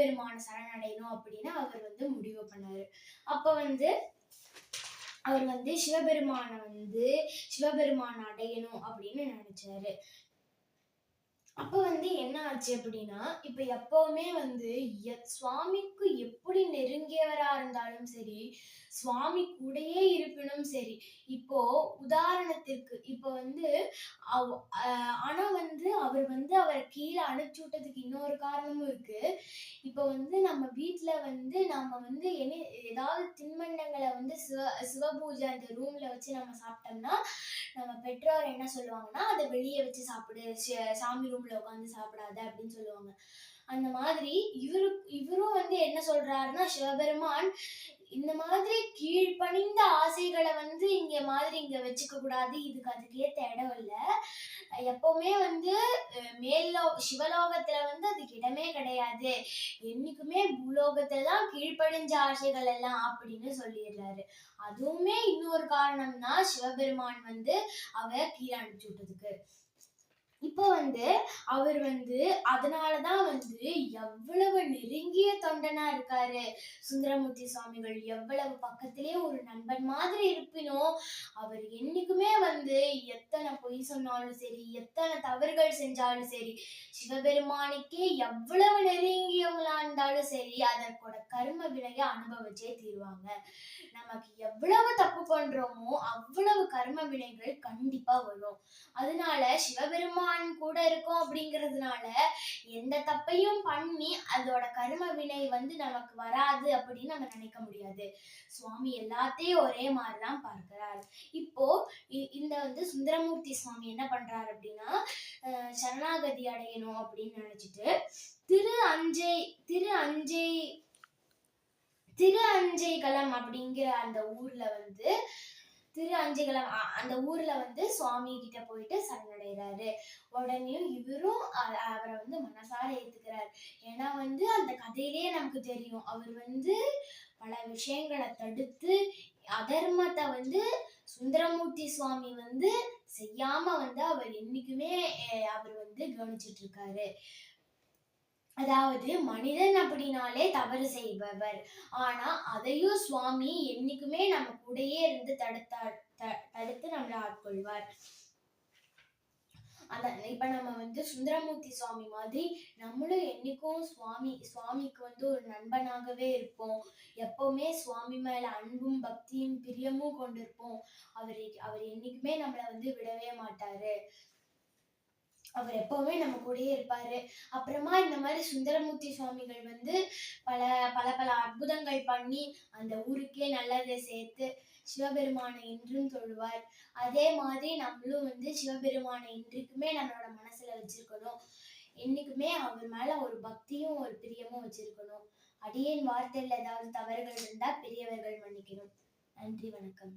சிவபெருமான சரணடையணும் அப்படின்னு அவர் வந்து முடிவு பண்ணாரு. அப்ப வந்து அவர் வந்து சிவபெருமானை வந்து சிவபெருமான் அடையணும் அப்படின்னு நினைச்சாரு. அப்ப வந்து என்ன ஆச்சு அப்படின்னா இப்ப எப்பவுமே வந்து சுவாமிக்கு எப்படி நெருங்கியவரா இருந்தாலும் சரி சுவாமி கூடயே இருப்பினும் சரி. இப்போ உதாரணத்திற்கு இப்போ வந்து அவ- ஆனால் ஆனா வந்து அவர் வந்து அவரை கீழே அனுப்பிச்சு விட்டதுக்கு இன்னொரு காரணமும் இருக்கு. இப்போ வந்து நம்ம வீட்டில் வந்து நம்ம வந்து என்ன ஏதாவது தின்பண்டங்களை வந்து சிவ சிவபூஜை அந்த ரூம்ல வச்சு நம்ம சாப்பிட்டோம்னா நம்ம பெற்றோர் என்ன சொல்லுவாங்கன்னா அதை வெளியே வச்சு சாப்பிடு சாமி ரூம்ல உட்காந்து சாப்பிடாத அப்படின்னு சொல்லுவாங்க. அந்த மாதிரி இவரு இவரும் வந்து என்ன சொல்றாருன்னா சிவபெருமான் இந்த மாதிரி கீழ்ப்பணிந்த ஆசைகளை வந்து இங்க மாதிரி இங்க வச்சுக்க கூடாது. இதுக்கு அதுக்கு ஏத்த இடம் இல்ல. எப்பவுமே வந்து மேல்லோ சிவலோகத்துல வந்து அதுக்கு இடமே கிடையாது. என்னைக்குமே பூலோகத்துல தான் கீழ்ப்படிஞ்ச ஆசைகள் எல்லாம் அப்படின்னு சொல்லிடுறாரு. அதுவுமே இன்னொரு காரணம் தான் சிவபெருமான் வந்து அவ கீழே அனுப்பிச்சு விட்டதுக்கு. இப்போ வந்து அவர் வந்து அதனாலதான் வந்து எவ்வளவு நெருங்கிய தொண்டனா இருக்காரு. சுந்தரமூர்த்தி சுவாமிகள் எவ்வளவு பக்கத்திலே ஒரு நண்பன் மாதிரி இருப்பினோ அவர் என்னைக்குமே வந்து எத்தனை பொய் சொன்னாலும் சரி எத்தனை தவறுகள் செஞ்சாலும் சரி சிவபெருமானுக்கே எவ்வளவு நெருங்கியவங்களா இருந்தாலும் சரி அதற்கோட கர்ம வினையை அனுபவிச்சே தீருவாங்க. நமக்கு எவ்வளவு தப்பு பண்றோமோ அவ்வளவு கர்ம வினைகள் கண்டிப்பா வரும். அதனால சிவபெருமான் கூட இருக்கும் அப்படிங்கிறதுனால எந்த தப்பையும் பண்ணி அதோட கர்ம வினை வந்து நமக்கு வராது அப்படின்னு நம்ம நினைக்க முடியாது. சுவாமி எல்லாத்தையும் ஒரே மாதிரிதான் பார்க்கிறார். இப்போ இதுல இந்த வந்து சுந்தரமூர்த்தி சுவாமி என்ன பண்றாரு அப்படின்னா அஹ் சரணாகதி அடையணும் அப்படின்னு நினைச்சிட்டு திரு அஞ்சை திரு அஞ்சை திரு அஞ்சைகளம் அப்படிங்கிற அந்த ஊர்ல வந்து திரு அஞ்சைகளம் அ- அந்த ஊர்ல வந்து சுவாமி கிட்ட போயிட்டு சரணடைகிறாரு உடனே இவரும் அவரை வந்து மனசார ஏத்துக்கிறார். ஏன்னா வந்து அந்த கதையிலேயே நமக்கு தெரியும். அவர் வந்து பல விஷயங்களை தடுத்து அதர்மத்தை வந்து சுந்தரமூர்த்தி சுவாமி வந்து செய்யாம வந்து அவர் என்னைக்குமே அவர் வந்து கவனிச்சிட்டு இருக்காரு அதாவது மனிதன் அப்படின்னாலே தவறு செய்பவர். ஆனா அதையும் சுவாமி என்னைக்குமே நம்ம கூடயே இருந்து தடுத்தா த- தடுத்து நம்மளை ஆட்கொள்வார். அந்த இப்ப நம்ம வந்து சுந்தரமூர்த்தி சுவாமி மாதிரி நம்மளும் என்னைக்கும் சுவாமி சுவாமிக்கு வந்து ஒரு நண்பனாகவே இருப்போம். எப்பவுமே சுவாமி மேல அன்பும் பக்தியும் பிரியமும் கொண்டிருப்போம். அவர் அவர் என்னைக்குமே நம்மளை வந்து விடவே மாட்டாரு. அவர் எப்பவுமே நம்ம கூடயே இருப்பாரு. அப்புறமா இந்த மாதிரி சுந்தரமூர்த்தி சுவாமிகள் வந்து பல பல பல அற்புதங்கள் பண்ணி அந்த ஊருக்கே நல்லதை சேர்த்து சிவபெருமானை என்றும் தொழுவார். அதே மாதிரி நம்மளும் வந்து சிவபெருமானை என்றைக்குமே நம்மளோட மனசுல வச்சிருக்கணும். என்னைக்குமே அவர் மேல ஒரு பக்தியும் ஒரு பிரியமும் வச்சிருக்கணும். அடியேன் வார்த்தையில் ஏதாவது தவறுகள் இருந்தா பெரியவர்கள் மன்னிக்கணும். நன்றி வணக்கம்.